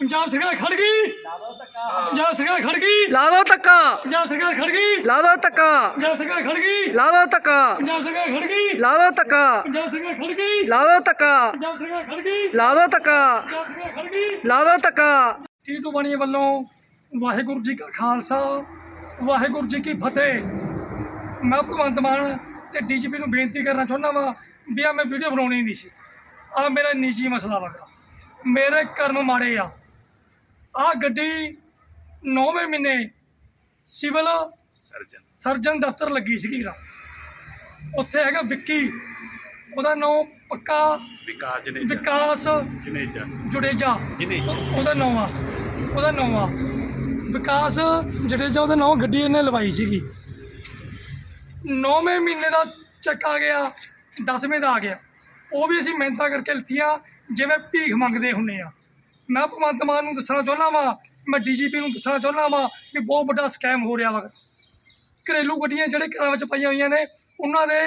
ਪੰਜਾਬ ਸਰਕਾਰ ਖੜ ਗਈ। ਪੰਜਾਬ ਸਰਕਾਰ ਖੜ ਗਈ। ਲਾ ਦੋ ਧੱਕਾ। ਪੰਜਾਬ ਸਰਕਾਰ ਖੜ ਗਈ। ਲਾ ਦੋ ਧੱਕਾ। ਪੰਜਾਬ ਸਰਕਾਰ ਖੜ ਗਈ। ਲਾ ਦੋ ਧੱਕਾ। ਪੰਜਾਬ ਸਰਕਾਰ ਖੜ ਗਈ। ਲਾ ਦੋ ਧੱਕਾ। ਪੰਜਾਬ ਸਰਕਾਰ ਖੜ ਗਈ। ਲਾ ਦੋ ਧੱਕਾ। ਪੰਜਾਬ ਸਰਕਾਰ ਖੜ ਗਈ। ਲਾ ਦੋ ਧੱਕਾ। ਪੰਜਾਬ ਸਰਕਾਰ ਖੜ ਗਈ। ਲਾ ਦੋ ਧੱਕਾ। ਟੀਟੂ ਬਣੀ ਵੱਲੋਂ ਵਾਹਿਗੁਰੂ ਜੀ ਕਾ ਖਾਲਸਾ ਵਾਹਿਗੁਰੂ ਜੀ ਕੀ ਫਤਿਹ। ਮੈਂ ਭਗਵੰਤ ਮਾਨ ਤੇ ਡੀਜੀਪੀ ਨੂੰ ਬੇਨਤੀ ਕਰਨਾ ਚਾਹੁੰਦਾ ਵਾਂ ਵੀ ਆ ਮੈਂ ਵੀਡੀਓ ਬਣਾਉਣੀ ਨਹੀਂ ਸੀ। ਆ ਮੇਰਾ ਨਿੱਜੀ ਮਸਲਾ ਵਾ। ਮੇਰੇ ਕਰਮ ਮਾੜੇ ਆ। ਆ ਗੱਡੀ 9ਵੇਂ ਮਹੀਨੇ ਸਿਵਲ ਸਰਜਨ ਸਰਜਨ ਦਫ਼ਤਰ ਲੱਗੀ ਸੀਗੀ ਰਾ ਉੱਥੇ ਹੈਗਾ ਵਿੱਕੀ ਉਹਦਾ ਨਾਮ ਪੱਕਾ ਵਿਕਾਸ ਜਨੇਜਾ। ਵਿਕਾਸ ਜਨੇਜਾ। ਜੁੜੇਜਾ। ਜਨੇਜਾ। ਉਹਦਾ ਨਾਮ ਆ ਉਹਦਾ ਨਾਮ ਆ ਵਿਕਾਸ ਜਡੇਜਾ ਉਹਦਾ ਨਾਮ ਗੱਡੀ ਇਹਨੇ ਲਵਾਈ ਸੀਗੀ। ਨੌਵੇਂ ਮਹੀਨੇ ਦਾ ਚੱਕ ਆ ਗਿਆ 10ਵੇਂ ਦਾ ਆ ਗਿਆ। ਉਹ ਵੀ ਅਸੀਂ ਮਿਹਨਤਾਂ ਕਰਕੇ ਲਿੱਤੀਆਂ ਜਿਵੇਂ ਭੀਖ ਮੰਗਦੇ ਹੁੰਨੇ ਆ। ਮੈਂ ਭਗਵੰਤ ਮਾਨ ਨੂੰ ਦੱਸਣਾ ਚਾਹੁੰਦਾ ਵਾਂ, ਮੈਂ ਡੀਜੀਪੀ ਨੂੰ ਦੱਸਣਾ ਚਾਹੁੰਦਾ ਵਾਂ ਵੀ ਬਹੁਤ ਵੱਡਾ ਸਕੈਮ ਹੋ ਰਿਹਾ ਵਾ। ਘਰੇਲੂ ਗੱਡੀਆਂ ਜਿਹੜੇ ਘਰਾਂ ਵਿੱਚ ਪਈਆਂ ਹੋਈਆਂ ਨੇ, ਉਹਨਾਂ ਦੇ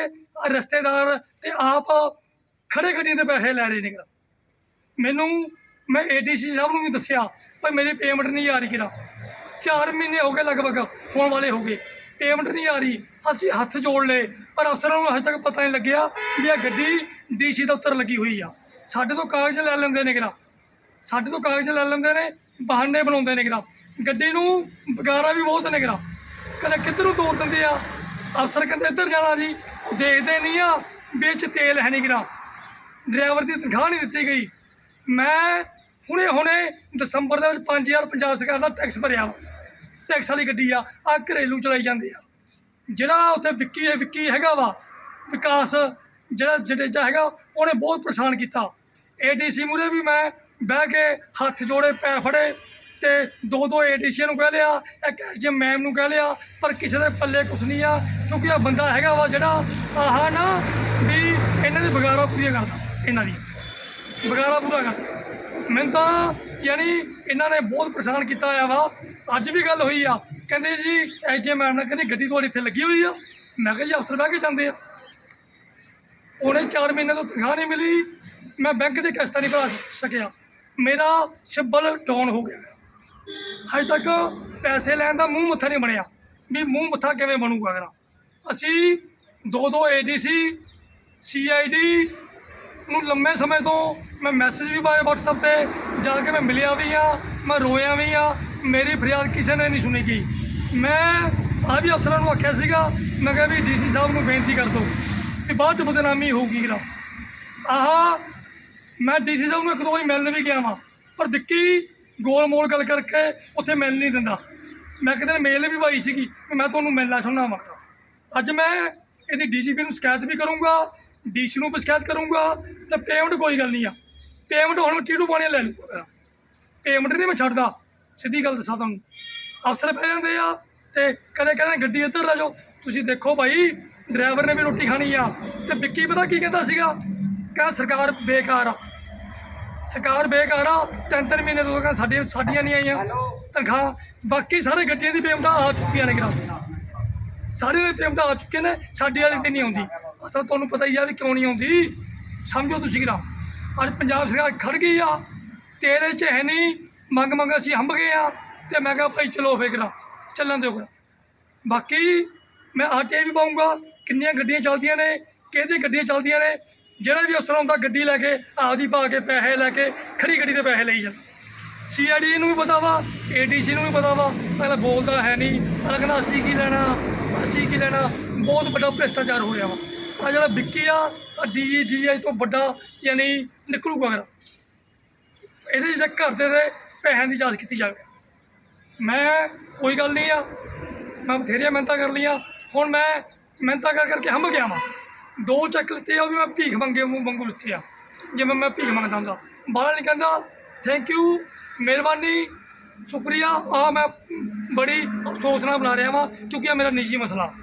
ਰਿਸ਼ਤੇਦਾਰ ਤੇ ਆਪ ਖੜੇ ਗੱਡੀਆਂ ਦੇ ਪੈਸੇ ਲੈ ਰਹੇ ਨੇ ਗਾ। ਮੈਨੂੰ, ਮੈਂ ਏਡੀਸੀ ਸਾਹਿਬ ਨੂੰ ਵੀ ਦੱਸਿਆ ਪਰ ਮੇਰੀ ਪੇਮੈਂਟ ਨਹੀਂ ਆ ਰਹੀ ਕਿਰਾ 4 ਮਹੀਨੇ ਹੋ ਗਏ ਲਗਭਗ, ਹੋਣ ਵਾਲੇ ਹੋ ਗਏ। ਪੇਮੈਂਟ ਨਹੀਂ ਆ ਰਹੀ, ਅਸੀਂ ਹੱਥ ਜੋੜ ਲਏ, ਪਰ ਅਫਸਰਾਂ ਨੂੰ ਹਜੇ ਤੱਕ ਪਤਾ ਨਹੀਂ ਲੱਗਿਆ ਵੀ ਇਹ ਗੱਡੀ ਡੀਸੀ ਦਫ਼ਤਰ ਲੱਗੀ ਹੋਈ ਆ। ਸਾਡੇ ਤੋਂ ਕਾਗਜ਼ ਲੈ ਲੈਂਦੇ ਨੇ ਕਿਰਾ ਸਾਡੇ ਤੋਂ ਕਾਗਜ਼ ਲੈ ਲੈਂਦੇ ਨੇ, ਬਹਾਨੇ ਬਣਾਉਂਦੇ ਨੇ ਕਿਰਾ ਗੱਡੀ ਨੂੰ ਬਗਾਰਾ ਵੀ ਬਹੁਤ ਨੇ ਕਿਰਾ ਕਦੇ ਕਿੱਧਰੋਂ ਨੂੰ ਤੋੜ ਦਿੰਦੇ ਆ? ਅਫਸਰ ਕਹਿੰਦੇ ਇੱਧਰ ਜਾਣਾ ਜੀ। ਦੇਖਦੇ ਨਹੀਂ ਆ ਵਿੱਚ ਤੇਲ ਹੈ ਨਹੀਂ ਕਿਰਾ ਡਰਾਈਵਰ ਦੀ ਤਨਖਾਹ ਨਹੀਂ ਦਿੱਤੀ ਗਈ। ਮੈਂ ਹੁਣੇ ਹੁਣੇ ਦਸੰਬਰ ਦੇ ਵਿੱਚ 5000 ਪੰਜਾਬ ਸਰਕਾਰ ਦਾ ਟੈਕਸ ਭਰਿਆ ਵਾ। ਟੈਕਸ ਵਾਲੀ ਗੱਡੀ ਆ ਆ ਘਰੇਲੂ ਚਲਾਈ ਜਾਂਦੇ ਆ। ਜਿਹੜਾ ਉੱਥੇ ਵਿੱਕੀ ਹੈ, ਵਿੱਕੀ ਹੈਗਾ ਵਾ। ਵਿਕਾਸ ਜਿਹੜਾ ਜਡੇਜਾ ਹੈਗਾ, ਉਹਨੇ ਬਹੁਤ ਪਰੇਸ਼ਾਨ ਕੀਤਾ। ਏਡੀਸੀ ਮੂਰੇ ਵੀ ਮੈਂ ਬਹਿ ਕੇ ਹੱਥ ਜੋੜੇ ਪੈ ਫੜੇ ਤੇ ਦੋ ਦੋ ਏਡੀਸੀ ਨੂੰ ਕਹਿ ਲਿਆ, ਇੱਕ ਜੇ ਮੈਮ ਨੂੰ ਕਹਿ ਲਿਆ, ਪਰ ਕਿਸੇ ਦੇ ਪੱਲੇ ਕੁਛ ਨਹੀਂ ਆ, ਕਿਉਂਕਿ ਆ ਬੰਦਾ ਹੈਗਾ ਵਾ ਜਿਹੜਾ ਆਹ ਨਾ ਵੀ ਇਹਨਾਂ ਦੀ ਬਗਾਰਾ ਪੂਰੀਆਂ ਕਰਦਾ, ਇਹਨਾਂ ਦੀ ਬਗਾਰਾ ਪੂਰਾ ਕਰਦਾ। ਮੈਨੂੰ ਤਾਂ ਯਾਨੀ ਇਹਨਾਂ ਨੇ ਬਹੁਤ ਪਰੇਸ਼ਾਨ ਕੀਤਾ ਹੋਇਆ ਵਾ। ਅੱਜ ਵੀ ਗੱਲ ਹੋਈ ਆ, ਕਹਿੰਦੇ ਜੀ ਐਜੇ ਮੈਮ ਨੇ ਕਹਿੰਦੀ ਗੱਡੀ ਤੁਹਾਡੀ ਇੱਥੇ ਲੱਗੀ ਹੋਈ ਆ। ਮੈਂ ਕਿਹਾ ਜੀ ਅਫਸਰ ਬਹਿ ਕੇ ਜਾਂਦੇ ਆ। ਉਹਨੇ 4 ਮਹੀਨੇ ਤੋਂ ਤਨਖਾਹ ਨਹੀਂ ਮਿਲੀ, ਮੈਂ ਬੈਂਕ ਦੀ ਕਿਸ਼ਤਾਂ ਨਹੀਂ ਭਰਾ ਸਕਿਆ। ਮੇਰਾ ਸਿਬਲ ਡਾਊਨ ਹੋ ਗਿਆ। ਹਜੇ ਤੱਕ ਪੈਸੇ ਲੈਣ ਦਾ ਮੂੰਹ ਮੱਥਾ ਨਹੀਂ ਬਣਿਆ ਵੀ ਮੂੰਹ ਮੱਥਾ ਕਿਵੇਂ ਬਣੂਗਾ ਅਗਰ ਅਸੀਂ ਦੋ ਦੋ ਏਡੀਸੀ ਸੀਆਈਡੀ ਨੂੰ ਲੰਮੇ ਸਮੇਂ ਤੋਂ ਮੈਂ ਮੈਸੇਜ ਵੀ ਪਾਏ WhatsApp ਤੇ, ਜਾ ਕੇ ਮੈਂ ਮਿਲਿਆ ਵੀ ਆ, ਮੈਂ ਰੋਇਆ ਵੀ ਆ, ਮੇਰੀ ਫਰਿਆਦ ਕਿਸੇ ਨੇ ਨਹੀਂ ਸੁਣੀ ਗਈ। ਮੈਂ ਆ ਵੀ ਅਫਸਰਾਂ ਨੂੰ ਆਖਿਆ ਸੀਗਾ, ਮੈਂ ਕਿਹਾ ਵੀ ਡੀਸੀ ਸਾਹਿਬ ਨੂੰ ਬੇਨਤੀ ਕਰ ਦਿਓ ਕਿ ਬਾਅਦ ਚ ਬਦਨਾਮੀ ਹੋਊਗੀ ਕਿਰਾ ਆਹ ਮੈਂ ਡੀਸੀ ਸਾਹਿਬ ਨੂੰ ਇੱਕ ਦੋ ਵਾਰੀ ਮਿਲਣ ਵੀ ਗਿਆ ਵਾਂ, ਪਰ ਵਿੱਕੀ ਗੋਲ ਮੋਲ ਗੱਲ ਕਰਕੇ ਉੱਥੇ ਮਿਲ ਨਹੀਂ ਦਿੰਦਾ। ਮੈਂ ਕਿਤੇ ਮੇਲ ਵੀ ਪਾਈ ਸੀਗੀ ਕਿ ਮੈਂ ਤੁਹਾਨੂੰ ਮਿਲਣਾ ਚਾਹੁੰਦਾ ਵਾਂ। ਅੱਜ ਮੈਂ ਇਹਦੀ ਡੀਜੀਪੀ ਨੂੰ ਸ਼ਿਕਾਇਤ ਵੀ ਕਰੂੰਗਾ, ਡੀਸੀ ਨੂੰ ਵੀ ਸ਼ਿਕਾਇਤ ਕਰੂੰਗਾ, ਤੇ ਪੇਮੈਂਟ ਕੋਈ ਗੱਲ ਨਹੀਂ ਆ। ਪੇਮੈਂਟ ਹੁਣ ਮੈਂ ਟੀਟੂ ਪਾਣੀ ਲੈ ਲੂੰਗਾ ਪੇਮੈਂਟ ਨਹੀਂ ਮੈਂ ਛੱਡਦਾ, ਸਿੱਧੀ ਗੱਲ ਦੱਸਾਂ ਤੁਹਾਨੂੰ। ਅਫਸਰ ਪੈ ਜਾਂਦੇ ਆ ਤੇ ਕਦੇ ਕਦੇ ਗੱਡੀ ਇੱਧਰ ਲੈ ਜਾਓ। ਤੁਸੀਂ ਦੇਖੋ ਭਾਈ, ਡਰਾਈਵਰ ਨੇ ਵੀ ਰੋਟੀ ਖਾਣੀ ਆ। ਤੇ ਵਿੱਕੀ ਪਤਾ ਕੀ ਕਹਿੰਦਾ ਸੀਗਾ? ਕਹਿੰਦਾ ਸਰਕਾਰ ਬੇਕਾਰ ਆ। ਸਰਕਾਰ ਬੇਕਾਰ ਆ ਤਿੰਨ ਤਿੰਨ ਮਹੀਨੇ ਤੋਂ ਕਹਿੰਦਾ ਸਾਡੀਆਂ ਸਾਡੀਆਂ ਨਹੀਂ ਆਈਆਂ। ਤਨਖਾਹ ਬਾਕੀ ਸਾਰੇ ਗੱਡੀਆਂ ਦੀ ਪੇਮੈਂਟਾਂ ਆ ਚੁੱਕੀਆਂ ਨੇ ਗਰਾ ਸਾਰੇ ਦੇ ਪੇਮੈਂਟਾਂ ਆ ਚੁੱਕੇ ਨੇ ਸਾਡੀ ਵਾਲੀ ਤੇ ਨਹੀਂ ਆਉਂਦੀ। ਅਸਲ ਤੁਹਾਨੂੰ ਪਤਾ ਹੀ ਆ ਵੀ ਕਿਉਂ ਨਹੀਂ ਆਉਂਦੀ। ਸਮਝੋ ਤੁਸੀਂ ਗਰਾ ਅੱਜ ਪੰਜਾਬ ਸਰਕਾਰ ਖੜ ਗਈ ਆ ਤੇਰੇ ਚ ਹੈ ਨਹੀਂ ਮੰਗ ਮੰਗ ਅਸੀਂ ਹੰਬ ਗਏ ਆ ਤੇ ਮੈਂ ਕਿਹਾ ਭਾਈ ਚਲੋ ਫੇਕਰਾ ਚੱਲਣ ਦਿਓ ਫਿਰ। ਬਾਕੀ ਮੈਂ ਆਰਟੀਆਈ ਵੀ ਪਾਉਂਗਾ ਕਿੰਨੀਆਂ ਗੱਡੀਆਂ ਚੱਲਦੀਆਂ ਨੇ ਕਿਹਦੀ ਗੱਡੀਆਂ ਚੱਲਦੀਆਂ ਨੇ ਜਿਹੜਾ ਵੀ ਅਫਸਰ ਆਉਂਦਾ ਗੱਡੀ ਲੈ ਕੇ, ਆਪਦੀ ਪਾ ਕੇ ਪੈਸੇ ਲੈ ਕੇ ਖੜੀ ਗੱਡੀ ਦੇ ਪੈਸੇ ਲਈ ਜਾਂਦਾ। ਸੀਆਈਡੀ ਨੂੰ ਵੀ ਪਤਾ ਵਾ ਏਡੀਸੀ ਨੂੰ ਵੀ ਪਤਾ ਵਾ, ਅਗਲਾ ਬੋਲਦਾ ਹੈ ਨਹੀਂ, ਅਗਲਾ ਕਹਿੰਦਾ ਅਸੀਂ ਕੀ ਲੈਣਾ, ਅਸੀਂ ਕੀ ਲੈਣਾ। ਬਹੁਤ ਵੱਡਾ ਭ੍ਰਿਸ਼ਟਾਚਾਰ ਹੋ ਰਿਹਾ ਵਾ। ਆ ਜਿਹੜਾ ਵਿੱਕੀ ਆ ਡੀਜੀਆਈ ਤੋਂ ਵੱਡਾ ਯਾਨੀ ਨਿਕਲੂਗਾ ਅਗਰ ਇਹਦੇ ਜਿਹੜਾ ਘਰ ਦੇ ਪੈਸਿਆਂ ਦੀ ਜਾਂਚ ਕੀਤੀ ਜਾਵੇ। ਮੈਂ ਕੋਈ ਗੱਲ ਨਹੀਂ ਆ, ਮੈਂ ਬਥੇਰੀਆਂ ਮਿਹਨਤਾਂ ਕਰ ਲਈਆਂ, ਹੁਣ ਮੈਂ ਮਿਹਨਤਾਂ ਕਰ ਕਰਕੇ ਹੰਭ ਗਿਆ ਵਾਂ। ਦੋ ਚੱਕ ਲਿੱਤੇ ਆ, ਉਹ ਵੀ ਮੈਂ ਭੀਖ ਮੰਗੇ, ਮੂੰਹ ਵਾਂਗੂ ਲਿੱਤੇ ਆ। ਜਿਵੇਂ ਮੈਂ ਭੀਖ ਮੰਗਦਾ ਹੁੰਦਾ। ਬਾਹਲਾ ਨਹੀਂ ਕਹਿੰਦਾ ਥੈਂਕ ਯੂ ਮਿਹਰਬਾਨੀ, ਸ਼ੁਕਰੀਆ। ਆ ਮੈਂ ਬੜੀ ਅਫਸੋਸ ਨਾਲ ਬਣਾ ਰਿਹਾ ਵਾਂ, ਕਿਉਂਕਿ ਇਹ ਮੇਰਾ ਨਿੱਜੀ ਮਸਲਾ।